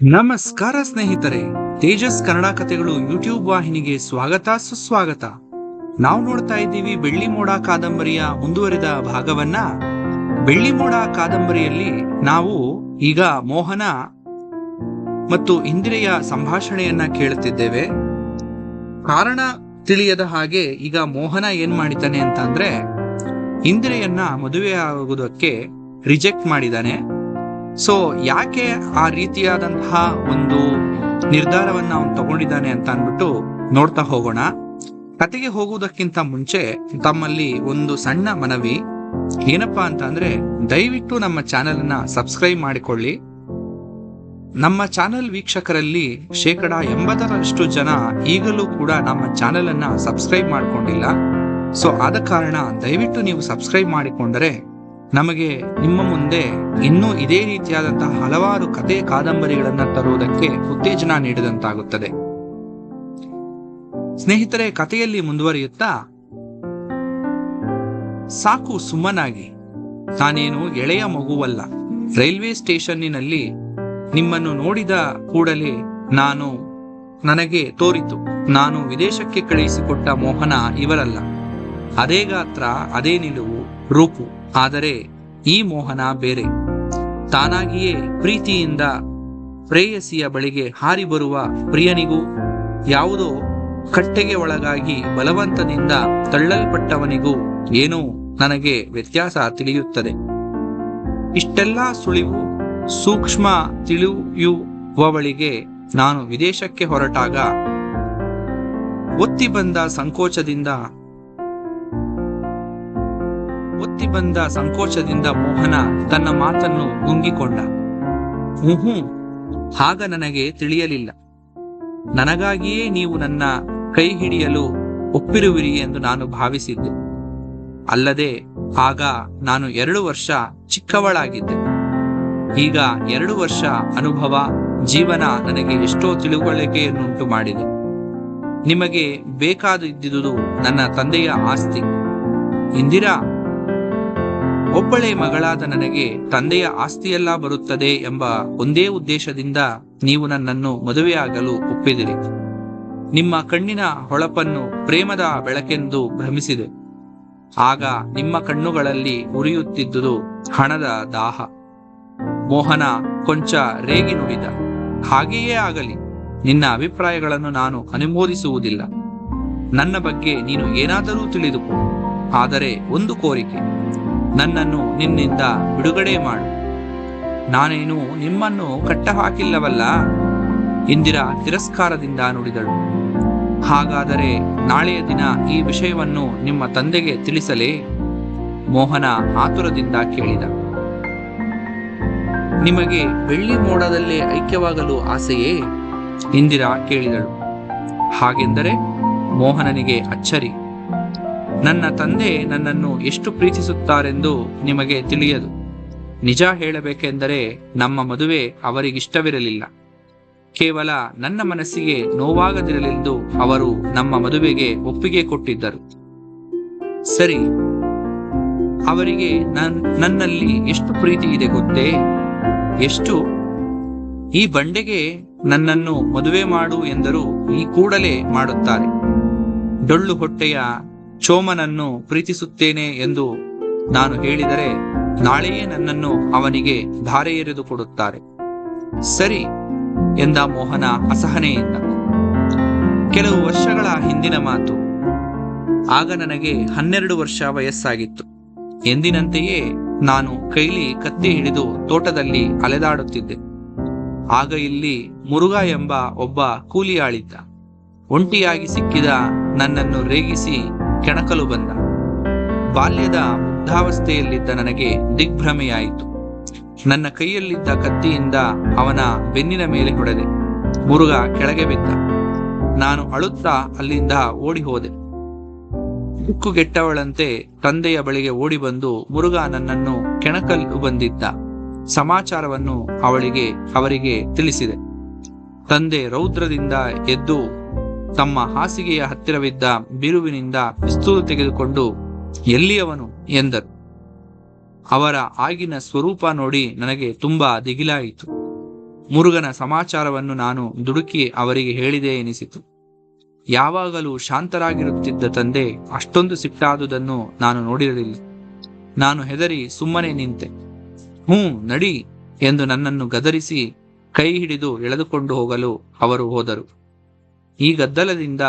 ನಮಸ್ಕಾರ ಸ್ನೇಹಿತರೆ, ತೇಜಸ್ ಕನ್ನಡ ಕಥೆಗಳು ಯೂಟ್ಯೂಬ್ ವಾಹಿನಿಗೆ ಸ್ವಾಗತ, ಸುಸ್ವಾಗತ. ನಾವು ನೋಡ್ತಾ ಇದ್ದೀವಿ ಬೆಳ್ಳಿ ಮೋಡ ಕಾದಂಬರಿಯ ಮುಂದುವರಿದ ಭಾಗವನ್ನ. ಬೆಳ್ಳಿ ಮೋಡ ಕಾದಂಬರಿಯಲ್ಲಿ ನಾವು ಈಗ ಮೋಹನ ಮತ್ತು ಇಂದಿರೆಯ ಸಂಭಾಷಣೆಯನ್ನ ಕೇಳುತ್ತಿದ್ದೇವೆ. ಕಾರಣ ತಿಳಿಯದ ಹಾಗೆ ಈಗ ಮೋಹನ ಏನ್ ಮಾಡಿದ್ದಾನೆ ಅಂತ ಅಂದ್ರೆ ಇಂದಿರೆಯನ್ನ ಮದುವೆ ಆಗುವುದಕ್ಕೆ ರಿಜೆಕ್ಟ್ ಮಾಡಿದ್ದಾನೆ. ಸೊ ಯಾಕೆ ಆ ರೀತಿಯಾದಂತಹ ಒಂದು ನಿರ್ಧಾರವನ್ನ ಅವನು ತಗೊಂಡಿದ್ದಾನೆ ಅಂತ ಅಂದ್ಬಿಟ್ಟು ನೋಡ್ತಾ ಹೋಗೋಣ. ಕತೆಗೆ ಹೋಗುವುದಕ್ಕಿಂತ ಮುಂಚೆ ತಮ್ಮಲ್ಲಿ ಒಂದು ಸಣ್ಣ ಮನವಿ. ಏನಪ್ಪಾ ಅಂತ ಅಂದ್ರೆ, ದಯವಿಟ್ಟು ನಮ್ಮ ಚಾನೆಲ್ ಅನ್ನ ಸಬ್ಸ್ಕ್ರೈಬ್ ಮಾಡಿಕೊಳ್ಳಿ. ನಮ್ಮ ಚಾನೆಲ್ ವೀಕ್ಷಕರಲ್ಲಿ ಶೇಕಡ ಎಂಬತ್ತರಷ್ಟು ಜನ ಈಗಲೂ ಕೂಡ ನಮ್ಮ ಚಾನೆಲ್ ಅನ್ನ ಸಬ್ಸ್ಕ್ರೈಬ್ ಮಾಡಿಕೊಂಡಿಲ್ಲ. ಸೊ ಆದ ಕಾರಣ ದಯವಿಟ್ಟು ನೀವು ಸಬ್ಸ್ಕ್ರೈಬ್ ಮಾಡಿಕೊಂಡರೆ ನಮಗೆ ನಿಮ್ಮ ಮುಂದೆ ಇನ್ನೂ ಇದೇ ರೀತಿಯಾದಂತಹ ಹಲವಾರು ಕತೆ ಕಾದಂಬರಿಗಳನ್ನ ತರುವುದಕ್ಕೆ ಉತ್ತೇಜನ ನೀಡಿದಂತಾಗುತ್ತದೆ. ಸ್ನೇಹಿತರೆ, ಕಥೆಯಲ್ಲಿ ಮುಂದುವರಿಯುತ್ತಾ? ಸಾಕು ಸುಮ್ಮನಾಗಿ. ನಾನೇನು ಎಳೆಯ ಮಗುವಲ್ಲ. ರೈಲ್ವೆ ಸ್ಟೇಷನ್ನಿನಲ್ಲಿ ನಿಮ್ಮನ್ನು ನೋಡಿದ ಕೂಡಲೇ ನಾನು ನನಗೆ ತೋರಿತು. ನಾನು ವಿದೇಶಕ್ಕೆ ಕಳುಹಿಸಿಕೊಟ್ಟ ಮೋಹನ ಇವರಲ್ಲ. ಅದೇ ಗಾತ್ರ, ಅದೇ ನಿಲುವು, ರೂಪು. ಆದರೆ ಈ ಮೋಹನ ಬೇರೆ. ತಾನಾಗಿಯೇ ಪ್ರೀತಿಯಿಂದ ಪ್ರೇಯಸಿಯ ಬಳಿಗೆ ಹಾರಿ ಬರುವ ಪ್ರಿಯನಿಗೂ ಯಾವುದೋ ಕಟ್ಟೆಗೆ ಒಳಗಾಗಿ ಬಲವಂತದಿಂದ ತಳ್ಳಲ್ಪಟ್ಟವನಿಗೂ ಏನೋ ನನಗೆ ವ್ಯತ್ಯಾಸ ತಿಳಿಯುತ್ತದೆ. ಇಷ್ಟೆಲ್ಲ ಸುಳಿವು, ಸೂಕ್ಷ್ಮ ತಿಳಿಯುವವಳಿಗೆ ನಾನು ವಿದೇಶಕ್ಕೆ ಹೊರಟಾಗ, ಒತ್ತಿ ಬಂದ ಸಂಕೋಚದಿಂದ ಒತ್ತಿ ಬಂದ ಸಂಕೋಚದಿಂದ ಮೋಹನ ತನ್ನ ಮಾತನ್ನು ಮುಂಗಿಕೊಂಡ ಹ್ಮ್ ಆಗ ನನಗೆ ತಿಳಿಯಲಿಲ್ಲ. ನನಗಾಗಿಯೇ ನೀವು ನನ್ನ ಕೈ ಹಿಡಿಯಲು ಒಪ್ಪಿರುವಿರಿ ಎಂದು ನಾನು ಭಾವಿಸಿದ್ದೆ. ಅಲ್ಲದೆ ಆಗ ನಾನು ಎರಡು ವರ್ಷ ಚಿಕ್ಕವಳಾಗಿದ್ದೆ. ಈಗ ಎರಡು ವರ್ಷ ಅನುಭವ, ಜೀವನ ನನಗೆ ಎಷ್ಟೋ ತಿಳುವಳಿಕೆಯನ್ನುಂಟು ಮಾಡಿದೆ. ನಿಮಗೆ ಬೇಕಾದಿದ್ದುದು ನನ್ನ ತಂದೆಯ ಆಸ್ತಿ. ಇಂದಿರಾ ಒಬ್ಬಳೇ ಮಗಳಾದ ನನಗೆ ತಂದೆಯ ಆಸ್ತಿಯೆಲ್ಲ ಬರುತ್ತದೆ ಎಂಬ ಒಂದೇ ಉದ್ದೇಶದಿಂದ ನೀವು ನನ್ನನ್ನು ಮದುವೆಯಾಗಲು ಒಪ್ಪಿದಿರಿ. ನಿಮ್ಮ ಕಣ್ಣಿನ ಹೊಳಪನ್ನು ಪ್ರೇಮದ ಬೆಳಕೆಂದು ಭ್ರಮಿಸಿದೆ. ಆಗ ನಿಮ್ಮ ಕಣ್ಣುಗಳಲ್ಲಿ ಉರಿಯುತ್ತಿದ್ದುದು ಹಣದ ದಾಹ. ಮೋಹನ ಕೊಂಚ ರೇಗಿ ನುಡಿದ, ಹಾಗೆಯೇ ಆಗಲಿ, ನಿನ್ನ ಅಭಿಪ್ರಾಯಗಳನ್ನು ನಾನು ಅನುಮೋದಿಸುವುದಿಲ್ಲ. ನನ್ನ ಬಗ್ಗೆ ನೀನು ಏನಾದರೂ ತಿಳಿದುಕೋ. ಆದರೆ ಒಂದು ಕೋರಿಕೆ ನನ್ನನ್ನು ನಿನ್ನಿಂದ ಬಿಡುಗಡೆ ಮಾಡು. ನಾನೇನು ನಿಮ್ಮನ್ನು ಕಟ್ಟಹಾಕಿಲ್ಲವಲ್ಲ? ಇಂದಿರಾ ತಿರಸ್ಕಾರದಿಂದ ನುಡಿದಳು. ಹಾಗಾದರೆ ನಾಳೆಯ ದಿನ ಈ ವಿಷಯವನ್ನು ನಿಮ್ಮ ತಂದೆಗೆ ತಿಳಿಸಲೇ? ಮೋಹನ ಆತುರದಿಂದ ಕೇಳಿದ. ನಿಮಗೆ ಬೆಳ್ಳಿ ಮೋಡದಲ್ಲೇ ಐಕ್ಯವಾಗಲು ಆಸೆಯೇ? ಇಂದಿರಾ ಕೇಳಿದಳು. ಹಾಗೆಂದರೆ ಮೋಹನನಿಗೆ ಅಚ್ಚರಿ. ನನ್ನ ತಂದೆ ನನ್ನನ್ನು ಎಷ್ಟು ಪ್ರೀತಿಸುತ್ತಾರೆಂದು ನಿಮಗೆ ತಿಳಿಯದು. ನಿಜ ಹೇಳಬೇಕೆಂದರೆ ನಮ್ಮ ಮದುವೆ ಅವರಿಗಿಷ್ಟವಿರಲಿಲ್ಲ. ಕೇವಲ ನನ್ನ ಮನಸ್ಸಿಗೆ ನೋವಾಗದಿರಲೆಂದು ಅವರು ನಮ್ಮ ಮದುವೆಗೆ ಒಪ್ಪಿಗೆ ಕೊಟ್ಟಿದ್ದರು. ಸರಿ, ಅವರಿಗೆ ನನ್, ನನ್ನಲ್ಲಿ ಎಷ್ಟು ಪ್ರೀತಿ ಇದೆ ಗೊತ್ತೇ? ಎಷ್ಟು? ಈ ಬಂಡೆಗೆ ನನ್ನನ್ನು ಮದುವೆ ಮಾಡು ಎಂದರು ಈ ಕೂಡಲೇ ಮಾಡುತ್ತಾರೆ. ಡೊಳ್ಳು ಹೊಟ್ಟೆಯ ಚೋಮನನ್ನು ಪ್ರೀತಿಸುತ್ತೇನೆ ಎಂದು ನಾನು ಹೇಳಿದರೆ ನಾಳೆಯೇ ನನ್ನನ್ನು ಅವನಿಗೆ ಧಾರೆ ಎರೆದು ಕೊಡುತ್ತಾರೆ. ಸರಿ ಎಂದ ಮೋಹನ ಅಸಹನೆಯಿಂದ. ಕೆಲವು ವರ್ಷಗಳ ಹಿಂದಿನ ಮಾತು. ಆಗ ನನಗೆ ಹನ್ನೆರಡು ವರ್ಷ ವಯಸ್ಸಾಗಿತ್ತು. ಎಂದಿನಂತೆಯೇ ನಾನು ಕೈಲಿ ಕತ್ತಿ ಹಿಡಿದು ತೋಟದಲ್ಲಿ ಅಲೆದಾಡುತ್ತಿದ್ದೆ. ಆಗ ಇಲ್ಲಿ ಮುರುಘಾ ಎಂಬ ಒಬ್ಬ ಕೂಲಿಯಾಳಿದ್ದ. ಒಂಟಿಯಾಗಿ ಸಿಕ್ಕಿದ ನನ್ನನ್ನು ರೇಗಿಸಿ ಕೆಣಕಲು ಬಂದ. ಬಾಲ್ಯದ ಮುಗ್ಧಾವಸ್ಥೆಯಲ್ಲಿದ್ದ ನನಗೆ ದಿಗ್ಭ್ರಮೆಯಾಯಿತು. ನನ್ನ ಕೈಯಲ್ಲಿದ್ದ ಕತ್ತಿಯಿಂದ ಅವನ ಬೆನ್ನಿನ ಮೇಲೆ ಹೊಡೆದೆ. ಮುರುಗ ಕೆಳಗೆ ಬಿದ್ದ. ನಾನು ಅಳುತ್ತಾ ಅಲ್ಲಿಂದ ಓಡಿ ಹೋದೆ ದಿಕ್ಕುಗೆಟ್ಟವಳಂತೆ ತಂದೆಯ ಬಳಿಗೆ ಓಡಿ ಬಂದು ಮುರುಗ ನನ್ನನ್ನು ಕೆಣಕಲು ಬಂದಿದ್ದ. ಸಮಾಚಾರವನ್ನು ಅವಳಿಗೆ, ಅವರಿಗೆ ತಿಳಿಸಿದೆ. ತಂದೆ ರೌದ್ರದಿಂದ ಎದ್ದು ತಮ್ಮ ಹಾಸಿಗೆಯ ಹತ್ತಿರವಿದ್ದ ಬಿರುವಿನಿಂದ ಪಿಸ್ತೂಲು ತೆಗೆದುಕೊಂಡು ಎಲ್ಲಿಯವನು ಎಂದರು. ಅವರ ಆಗಿನ ಸ್ವರೂಪ ನೋಡಿ ನನಗೆ ತುಂಬಾ ದಿಗಿಲಾಯಿತು. ಮುರುಗನ ಸಮಾಚಾರವನ್ನು ನಾನು ದುಡುಕಿ ಅವರಿಗೆ ಹೇಳಿದೆ ಎನಿಸಿತು. ಯಾವಾಗಲೂ ಶಾಂತರಾಗಿರುತ್ತಿದ್ದ ತಂದೆ ಅಷ್ಟೊಂದು ಸಿಟ್ಟಾದುದನ್ನು ನಾನು ನೋಡಿರಲಿಲ್ಲ. ನಾನು ಹೆದರಿ ಸುಮ್ಮನೆ ನಿಂತೆ. ಹ್ಞೂ, ನಡಿ ಎಂದು ನನ್ನನ್ನು ಗದರಿಸಿ ಕೈ ಹಿಡಿದು ಎಳೆದುಕೊಂಡು ಹೋಗಲು ಅವರು ಹೋದರು. ಈ ಗದ್ದಲದಿಂದ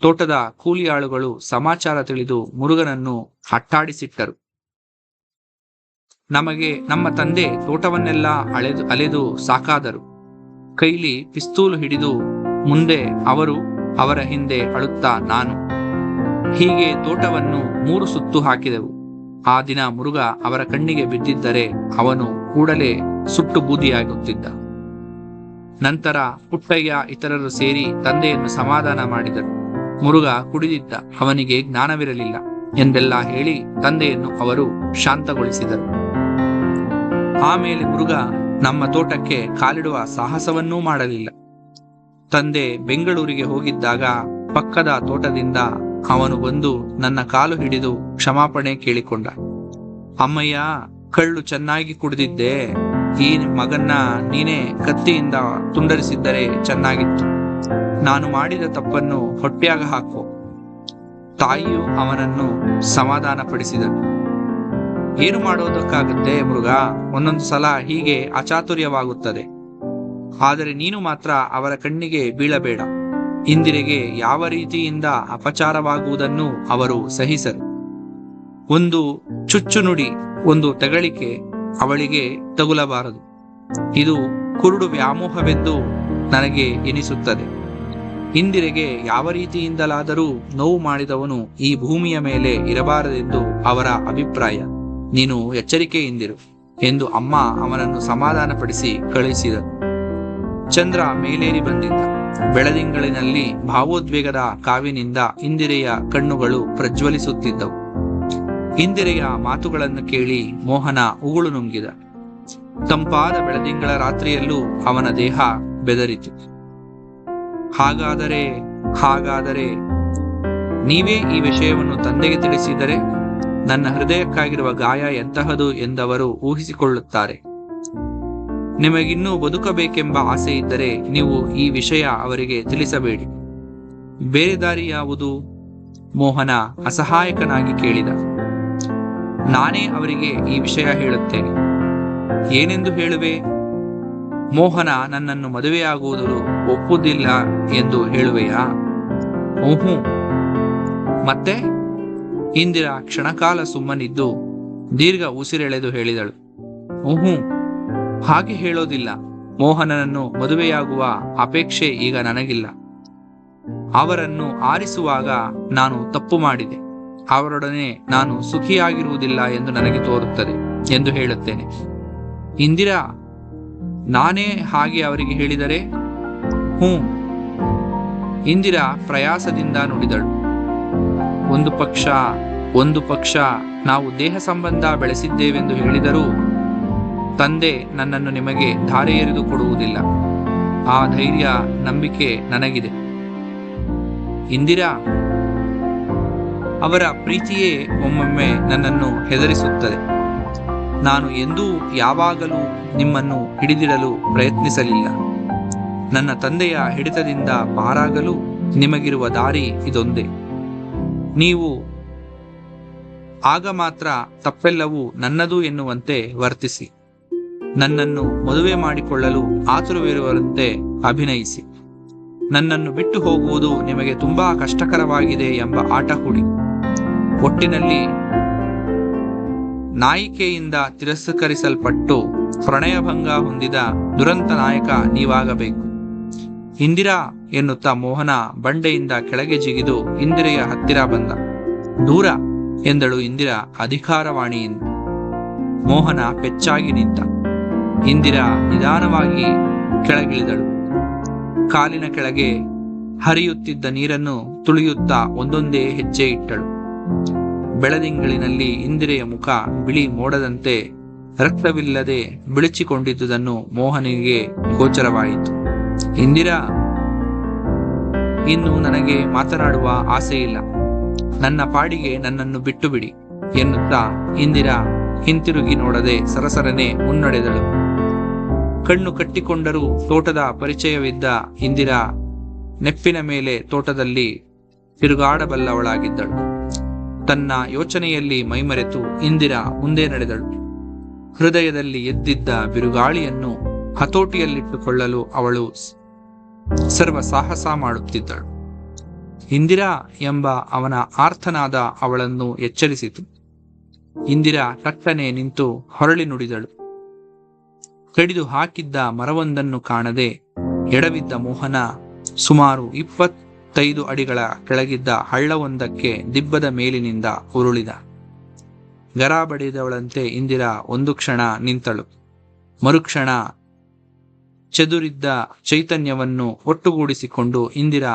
ತೋಟದ ಕೂಲಿಯಾಳುಗಳು ಸಮಾಚಾರ ತಿಳಿದು ಮುರುಗನನ್ನು ಅಟ್ಟಾಡಿಸಿಟ್ಟರು. ನಮಗೆ ನಮ್ಮ ತಂದೆ ತೋಟವನ್ನೆಲ್ಲ ಅಳೆದು, ಅಲೆದು ಸಾಕಾದರು. ಕೈಲಿ ಪಿಸ್ತೂಲು ಹಿಡಿದು ಮುಂದೆ ಅವರು ಅವರ ಹಿಂದೆ ಅಳುತ್ತಾ ನಾನು. ಹೀಗೆ ತೋಟವನ್ನು ಮೂರು ಸುತ್ತು ಹಾಕಿದೆವು. ಆ ದಿನ ಮುರುಗ ಅವರ ಕಣ್ಣಿಗೆ ಬಿದ್ದಿದ್ದರೆ ಅವನು ಕೂಡಲೇ ಸುಟ್ಟು ಬೂದಿಯಾಗುತ್ತಿದ್ದ. ನಂತರ ಪುಟ್ಟಯ್ಯ ಇತರರು ಸೇರಿ ತಂದೆಯನ್ನು ಸಮಾಧಾನ ಮಾಡಿದರು. ಮುರುಗ ಕುಡಿದಿದ್ದ ಅವನಿಗೆ ಜ್ಞಾನವಿರಲಿಲ್ಲ ಎಂದೆಲ್ಲ ಹೇಳಿ ತಂದೆಯನ್ನು ಅವರು ಶಾಂತಗೊಳಿಸಿದರು. ಆಮೇಲೆ ಮುರುಗ ನಮ್ಮ ತೋಟಕ್ಕೆ ಕಾಲಿಡುವ ಸಾಹಸವನ್ನೂ ಮಾಡಲಿಲ್ಲ. ತಂದೆ ಬೆಂಗಳೂರಿಗೆ ಹೋಗಿದ್ದಾಗ ಪಕ್ಕದ ತೋಟದಿಂದ ಅವನು ಬಂದು ನನ್ನ ಕಾಲು ಹಿಡಿದು ಕ್ಷಮಾಪಣೆ ಕೇಳಿಕೊಂಡ. ಅಮ್ಮಯ್ಯ, ಕಳ್ಳು ಚೆನ್ನಾಗಿ ಕುಡಿದಿದ್ದೆ. ಈ ಮಗನ್ನ ನೀನೇ ಕತ್ತಿಯಿಂದ ತುಂಡರಿಸಿದ್ದರೆ ಚೆನ್ನಾಗಿತ್ತು. ನಾನು ಮಾಡಿದ ತಪ್ಪನ್ನು ಹೊಟ್ಟೆಯಾಗ ಹಾಕು ತಾಯಿಯು ಅವನನ್ನು ಸಮಾಧಾನಪಡಿಸಿದಳು. ಏನು ಮಾಡೋದಕ್ಕಾಗುತ್ತೆ ಮೃಗ? ಒಂದೊಂದು ಸಲ ಹೀಗೆ ಅಚಾತುರ್ಯವಾಗುತ್ತದೆ. ಆದರೆ ನೀನು ಮಾತ್ರ ಅವರ ಕಣ್ಣಿಗೆ ಬೀಳಬೇಡ. ಇಂದಿರೆಗೆ ಯಾವ ರೀತಿಯಿಂದ ಅಪಚಾರವಾಗುವುದನ್ನು ಅವರು ಸಹಿಸರು. ಒಂದು ಚುಚ್ಚುನುಡಿ, ಒಂದು ತೆಗಳಿಕೆ ಅವಳಿಗೆ ತಗುಲಬಾರದು. ಇದು ಕುರುಡು ವ್ಯಾಮೋಹವೆಂದು ನನಗೆ ಎನಿಸುತ್ತದೆ. ಇಂದಿರೆಗೆ ಯಾವ ರೀತಿಯಿಂದಲಾದರೂ ನೋವು ಮಾಡಿದವನು ಈ ಭೂಮಿಯ ಮೇಲೆ ಇರಬಾರದೆಂದು ಅವರ ಅಭಿಪ್ರಾಯ. ನೀನು ಎಚ್ಚರಿಕೆಯಿಂದಿರು ಎಂದು ಅಮ್ಮ ಅವನನ್ನು ಸಮಾಧಾನಪಡಿಸಿ ಕಳುಹಿಸಿದರು ಚಂದ್ರ ಮೇಲೇರಿ ಬಂದಿದ್ದ ಬೆಳದಿಂಗಳಿನಲ್ಲಿ ಭಾವೋದ್ವೇಗದ ಕಾವಿನಿಂದ ಇಂದಿರೆಯ ಕಣ್ಣುಗಳು ಪ್ರಜ್ವಲಿಸುತ್ತಿದ್ದವು. ಇಂದಿರೆಯ ಮಾತುಗಳನ್ನು ಕೇಳಿ ಮೋಹನ ಉಗುಳು ನುಂಗಿದ. ತಂಪಾದ ಬೆಳದಿಂಗಳ ರಾತ್ರಿಯಲ್ಲೂ ಅವನ ದೇಹ ಬೆದರಿತು. ಹಾಗಾದರೆ ಹಾಗಾದರೆ, ನೀವೇ ಈ ವಿಷಯವನ್ನು ತಂದೆಗೆ ತಿಳಿಸಿದರೆ ನನ್ನ ಹೃದಯಕ್ಕಾಗಿರುವ ಗಾಯ ಎಂತಹದು ಎಂದವರು ಊಹಿಸಿಕೊಳ್ಳುತ್ತಾರೆ. ನಿಮಗಿನ್ನೂ ಬದುಕಬೇಕೆಂಬ ಆಸೆ ಇದ್ದರೆ ನೀವು ಈ ವಿಷಯ ಅವರಿಗೆ ತಿಳಿಸಬೇಡಿ. ಬೇರೆ ದಾರಿ ಯಾವುದು? ಮೋಹನ ಅಸಹಾಯಕನಾಗಿ ಕೇಳಿದ. ನಾನೇ ಅವರಿಗೆ ಈ ವಿಷಯ ಹೇಳುತ್ತೇನೆ. ಏನೆಂದು ಹೇಳುವೆ? ಮೋಹನ ನನ್ನನ್ನು ಮದುವೆಯಾಗುವುದು ಒಪ್ಪುವುದಿಲ್ಲ ಎಂದು ಹೇಳುವೆಯಾ? ಓಹು. ಮತ್ತೆ? ಇಂದಿರಾ ಕ್ಷಣಕಾಲ ಸುಮ್ಮನಿದ್ದು ದೀರ್ಘ ಉಸಿರೆಳೆದು ಹೇಳಿದಳು. ಓಹು. ಹಾಗೆ ಹೇಳೋದಿಲ್ಲ. ಮೋಹನನನ್ನು ಮದುವೆಯಾಗುವ ಅಪೇಕ್ಷೆ ಈಗ ನನಗಿಲ್ಲ. ಅವರನ್ನು ಆರಿಸುವಾಗ ನಾನು ತಪ್ಪು ಮಾಡಿದೆ. ಅವರೊಡನೆ ನಾನು ಸುಖಿಯಾಗಿರುವುದಿಲ್ಲ ಎಂದು ನನಗೆ ತೋರುತ್ತದೆ ಎಂದು ಹೇಳುತ್ತೇನೆ. ಇಂದಿರಾ, ನಾನೇ ಹಾಗೆ ಅವರಿಗೆ ಹೇಳಿದರೆ? ಹ್ಞೂ. ಇಂದಿರಾ ಪ್ರಯಾಸದಿಂದ ನುಡಿದಳು. ಒಂದು ಪಕ್ಷ ಒಂದು ಪಕ್ಷ ನಾವು ದೇಹ ಸಂಬಂಧ ಬೆಳೆಸಿದ್ದೇವೆಂದು ಹೇಳಿದರೂ ತಂದೆ ನನ್ನನ್ನು ನಿಮಗೆ ಧಾರೆ ಎರೆದು ಕೊಡುವುದಿಲ್ಲ. ಆ ಧೈರ್ಯ, ನಂಬಿಕೆ ನನಗಿದೆ. ಇಂದಿರಾ ಅವರ ಪ್ರೀತಿಯೇ ಒಮ್ಮೊಮ್ಮೆ ನನ್ನನ್ನು ಹೆದರಿಸುತ್ತದೆ. ನಾನು ಎಂದೂ ಯಾವಾಗಲೂ ನಿಮ್ಮನ್ನು ಹಿಡಿದಿಡಲು ಪ್ರಯತ್ನಿಸಲಿಲ್ಲ. ನನ್ನ ತಂದೆಯ ಹಿಡಿತದಿಂದ ಪಾರಾಗಲು ನಿಮಗಿರುವ ದಾರಿ ಇದೊಂದೇ. ನೀವು ಆಗ ಮಾತ್ರ ತಪ್ಪೆಲ್ಲವೂ ನನ್ನದು ಎನ್ನುವಂತೆ ವರ್ತಿಸಿ. ನನ್ನನ್ನು ಮದುವೆ ಮಾಡಿಕೊಳ್ಳಲು ಆತುರವಿರುವಂತೆ ಅಭಿನಯಿಸಿ. ನನ್ನನ್ನು ಬಿಟ್ಟು ಹೋಗುವುದು ನಿಮಗೆ ತುಂಬಾ ಕಷ್ಟಕರವಾಗಿದೆ ಎಂಬ ಆಟ ಹೂಡಿ ಒಟ್ಟಿನಲ್ಲಿ ನಾಯಿಕೆಯಿಂದ ತಿರಸ್ಕರಿಸಲ್ಪಟ್ಟು ಪ್ರಣಯಭಂಗ ಹೊಂದಿದ ದುರಂತ ನಾಯಕ ನೀವಾಗಬೇಕು. ಇಂದಿರಾ ಎನ್ನುತ್ತಾ ಮೋಹನ ಬಂಡೆಯಿಂದ ಕೆಳಗೆ ಜಿಗಿದು ಇಂದಿರೆಯ ಹತ್ತಿರ ಬಂದ. ದೂರ ಎಂದಳು ಇಂದಿರಾ ಅಧಿಕಾರವಾಣಿಯಿಂದ. ಮೋಹನ ಪೆಚ್ಚಾಗಿ ನಿಂತ. ಇಂದಿರಾ ನಿಧಾನವಾಗಿ ಕೆಳಗಿಳಿದಳು. ಕಾಲಿನ ಕೆಳಗೆ ಹರಿಯುತ್ತಿದ್ದ ನೀರನ್ನು ತುಳಿಯುತ್ತಾ ಒಂದೊಂದೇ ಹೆಜ್ಜೆ ಇಟ್ಟಳು. ಬೆಳದಿಂಗಳಿನಲ್ಲಿ ಇಂದಿರೆಯ ಮುಖ ಬಿಳಿ ಮೋಡದಂತೆ ರಕ್ತವಿಲ್ಲದೆ ಬಿಳಿಚಿಕೊಂಡಿದ್ದುದನ್ನು ಮೋಹನಿಗೆ ಗೋಚರವಾಯಿತು. ಇಂದಿರಾ, ಇನ್ನು ನನಗೆ ಮಾತನಾಡುವ ಆಸೆಯಿಲ್ಲ ನನ್ನ ಪಾಡಿಗೆ ನನ್ನನ್ನು ಬಿಟ್ಟು ಬಿಡಿ ಎನ್ನುತ್ತಾ ಇಂದಿರಾ ಹಿಂತಿರುಗಿ ನೋಡದೆ ಸರಸರನೆ ಮುನ್ನಡೆದಳು. ಕಣ್ಣು ಕಟ್ಟಿಕೊಂಡರೂ ತೋಟದ ಪರಿಚಯವಿದ್ದ ಇಂದಿರಾ ನೆಪ್ಪಿನ ಮೇಲೆ ತೋಟದಲ್ಲಿ ತಿರುಗಾಡಬಲ್ಲವಳಾಗಿದ್ದಳು. ತನ್ನ ಯೋಚನೆಯಲ್ಲಿ ಮೈಮರೆತು ಇಂದಿರಾ ಮುಂದೆ ನಡೆದಳು. ಹೃದಯದಲ್ಲಿ ಎದ್ದಿದ್ದ ಬಿರುಗಾಳಿಯನ್ನು ಹತೋಟಿಯಲ್ಲಿಟ್ಟುಕೊಳ್ಳಲು ಅವಳು ಸರ್ವ ಸಾಹಸ ಮಾಡುತ್ತಿದ್ದಳು. ಇಂದಿರಾ ಎಂಬ ಅವನ ಆರ್ತನಾದ ಅವಳನ್ನು ಎಚ್ಚರಿಸಿತು. ಇಂದಿರಾ ಟಕ್ಕನೆ ನಿಂತು ಹೊರಳಿ ನುಡಿದಳು. ಕಡಿದು ಹಾಕಿದ್ದ ಮರವೊಂದನ್ನು ಕಾಣದೆ ಎಡವಿದ್ದ ಮೋಹನ ಸುಮಾರು ಇಪ್ಪತ್ತೈದು ಅಡಿಗಳ ಕೆಳಗಿದ್ದ ಹಳ್ಳವೊಂದಕ್ಕೆ ದಿಬ್ಬದ ಮೇಲಿನಿಂದ ಉರುಳಿದ. ಗರ ಬಡಿದವಳಂತೆ ಇಂದಿರಾ ಒಂದು ಕ್ಷಣ ನಿಂತಳು. ಮರುಕ್ಷಣ ಚದುರಿದ್ದ ಚೈತನ್ಯವನ್ನು ಒಟ್ಟುಗೂಡಿಸಿಕೊಂಡು ಇಂದಿರಾ